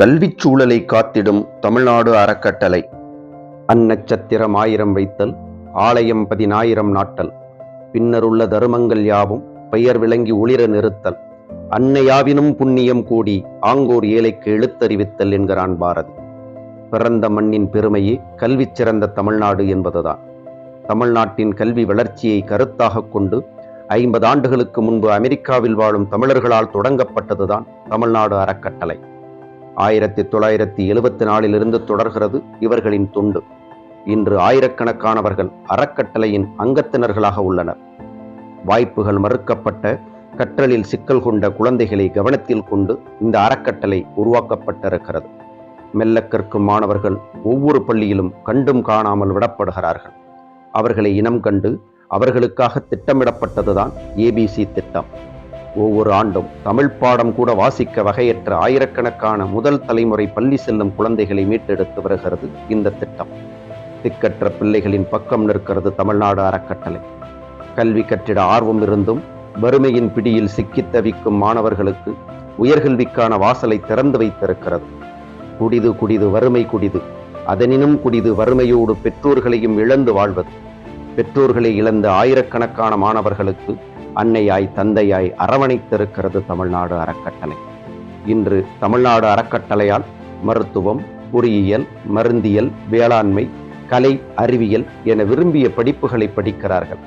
கல்விச் சூழலை காத்திடும் தமிழ்நாடு அறக்கட்டளை. அந்நட்சத்திரம் ஆயிரம் வைத்தல் ஆலயம் பதினாயிரம் நாட்டல். பின்னருள்ள தருமங்கள் யாவும் பெயர் விளங்கி ஒளிர நிறுத்தல். அன்னையாவினும் புண்ணியம் கூடி ஆங்கோர் ஏழைக்கு எழுத்தறிவித்தல் என்கிறான் பாரதி. பிறந்த மண்ணின் பெருமையே கல்வி சிறந்த தமிழ்நாடு என்பதுதான். தமிழ்நாட்டின் கல்வி வளர்ச்சியை கருத்தாகக் கொண்டு ஐம்பது ஆண்டுகளுக்கு முன்பு அமெரிக்காவில் வாழும் தமிழர்களால் தொடங்கப்பட்டதுதான் தமிழ்நாடு அறக்கட்டளை. ஆயிரத்தி தொள்ளாயிரத்தி எழுபத்தி நாலிலிருந்து தொடர்கிறது இவர்களின் துண்டு. இன்று ஆயிரக்கணக்கானவர்கள் அறக்கட்டளையின் அங்கத்தினர்களாக உள்ளனர். வாய்ப்புகள் மறுக்கப்பட்ட கற்றலில் சிக்கல் கொண்ட குழந்தைகளை கவனத்தில் கொண்டு இந்த அறக்கட்டளை உருவாக்கப்பட்டிருக்கிறது. மெல்ல கற்கும் மாணவர்கள் ஒவ்வொரு பள்ளியிலும் கண்டும் காணாமல் விடப்படுகிறார்கள். அவர்களை இனம் கண்டு அவர்களுக்காக திட்டமிடப்பட்டதுதான் ஏபிசி திட்டம். ஒவ்வொரு ஆண்டும் தமிழ் பாடம் கூட வாசிக்க வகையற்ற ஆயிரக்கணக்கான முதல் தலைமுறை பள்ளி செல்லும் குழந்தைகளை மீட்டெடுத்து வருகிறது இந்த திட்டம். திக்கற்ற பிள்ளைகளின் பக்கம் நிற்கிறது தமிழ்நாடு அறக்கட்டளை. கல்வி கற்றிட ஆர்வம் இருந்தும் வறுமையின் பிடியில் சிக்கித் தவிக்கும் மாணவர்களுக்கு உயர்கல்விக்கான வாசலை திறந்து வைத்திருக்கிறது. குடிது குடிது வறுமை குடிது அதனினும் குடிது வறுமையோடு பெற்றோர்களையும் இழந்து வாழ்வது. பெற்றோர்களை இழந்த ஆயிரக்கணக்கான மாணவர்களுக்கு அன்னையாய் தந்தையாய் அரவணைத்திருக்கிறது தமிழ்நாடு அறக்கட்டளை. இன்று தமிழ்நாடு அறக்கட்டளையால் மருத்துவம் பொறியியல் மருந்தியல் வேளாண்மை கலை அறிவியல் என விரும்பிய படிப்புகளை படிக்கிறார்கள்.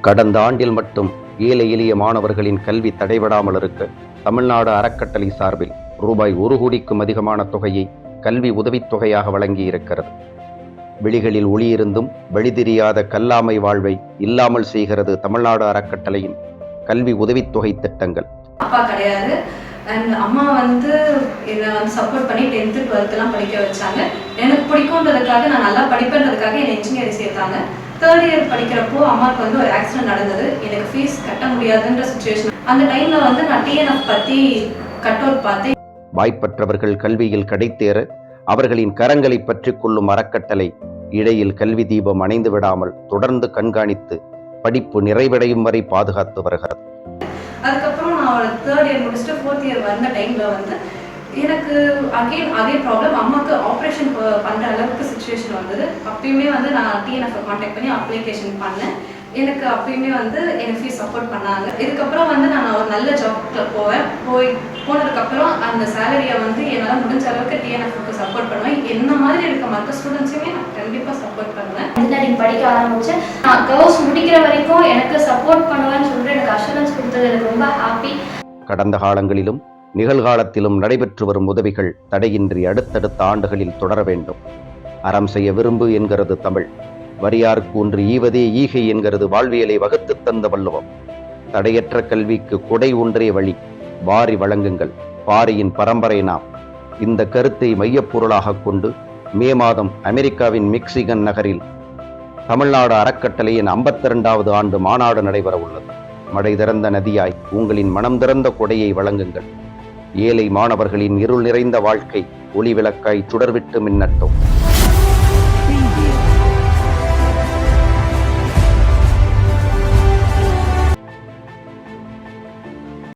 கடந்த ஆண்டில் மட்டும் ஏழை எளிய மாணவர்களின் கல்வி தடைபடாமல் இருக்க தமிழ்நாடு அறக்கட்டளை சார்பில் ரூபாய் ஒரு கோடிக்கும் அதிகமான தொகையை கல்வி உதவித்தொகையாக வழங்கியிருக்கிறது. விழிகளில் ஒளியிருந்தும் வழிதெரியாத கல்லாமை வாழ்வை இல்லாமல் செய்கிறது தமிழ்நாடு அறக்கட்டளையின் கல்வி உதவித்தொகை திட்டங்கள். அப்பா கிடையாது. அண்ட் அம்மா வந்து என்னை வந்து சப்போர்ட் பண்ணி டென்த்து டுவெல்த்லாம் படிக்க வச்சாங்க. எனக்கு பிடிக்குன்றதுக்காக நான் நல்லா படிப்பேன்றதுக்காக என்னை இன்ஜினியரிங் சேர்த்தாங்க. தேர்ட் இயர் படிக்கிறப்போ அம்மாவுக்கு வந்து ஒரு ஆக்சிடென்ட் நடந்தது. எனக்கு ஃபீஸ் கட்ட முடியாதுன்ற சுச்சுவேஷன் அந்த டைம்ல வந்து நான் டிஎன்எஃப் பத்தி கட் அவுட் பார்த்தேன். வாய்ப்பற்றவர்கள் கல்வியில் கிடைத்தேற அவர்களின் கரங்களை பற்றிக் கொள்ளும் அறக்கட்டளை இடையில் கல்வி தீபம் அணைந்து விடாமல் தொடர்ந்து கண்காணித்து படிப்பு நிறைவடையும் வரை பாதுகாத்து வருகிறது. அதுக்கப்புறம் நான் தேர்ட் இயர் முடிச்சுட்டு ஃபோர்த் இயர் வந்த டைம்ல வந்து எனக்கு அகெயின் அதே ப்ராப்ளம் அம்மாவுக்கு ஆப்ரேஷன் பண்ணுற அளவுக்கு சுச்சுவேஷன் வந்தது. அப்பயுமே வந்து நான் டிஎன்எஃப் காண்டாக்ட் பண்ணி அப்ளிகேஷன் பண்ணேன். எனக்கு அப்பயுமே வந்து எனக்கு ஃபீஸ் சப்போர்ட் பண்ணாங்க. இதுக்கப்புறம் வந்து நான் ஒரு நல்ல ஜாப்ல போவேன். போய் போனதுக்கப்புறம் அந்த சேலரியை வந்து என்னால் முடிஞ்ச அளவுக்கு டிஎன்எஃப்க்கு மாதிரி இருக்க மற்ற ஸ்டூடெண்ட்ஸுமே நான் கண்டிப்பாக சப்போர்ட் பண்ணுவேன். இன்ஜினியரிங் படிக்க ஆரம்பிச்சேன் நான் கோர்ஸ் முடிக்கிற வரைக்கும் எனக்கு சப்போர்ட் பண்ணுவேன்னு சொல்லிட்டு எனக்கு அஷூரன்ஸ் கொடுத்தது. எனக்கு ரொம்ப ஹாப்பி கடந்த காலங்களிலும் நிகழ்காலத்திலும் நடைபெற்று வரும் உதவிகள் தடையின்றி அடுத்தடுத்த ஆண்டுகளில் தொடர வேண்டும். அறம் செய்ய விரும்பு என்கிறது தமிழ். வரியார்க்கு ஒன்று ஈவதே ஈகை என்கிறது வாழ்வியலை வகுத்துத் தந்த வள்ளுவம். தடையற்ற கல்விக்கு கொடை ஒன்றே வழி வாரி வழங்குங்கள். பாரியின் பரம்பரை நாம். இந்த கருத்தை மையப்பொருளாகக் கொண்டு மே மாதம் அமெரிக்காவின் மிக்சிகன் நகரில் தமிழ்நாடு அறக்கட்டளையின் 52வது ஆண்டு மாநாடு நடைபெற உள்ளது மடை திறந்த நதியாய் உங்களின் மனம் திறந்த கொடையை வழங்குங்கள். ஏழை மாணவர்களின் இருள் நிறைந்த வாழ்க்கை ஒளி விளக்காய் சுடர்விட்டு மின்னட்டும்.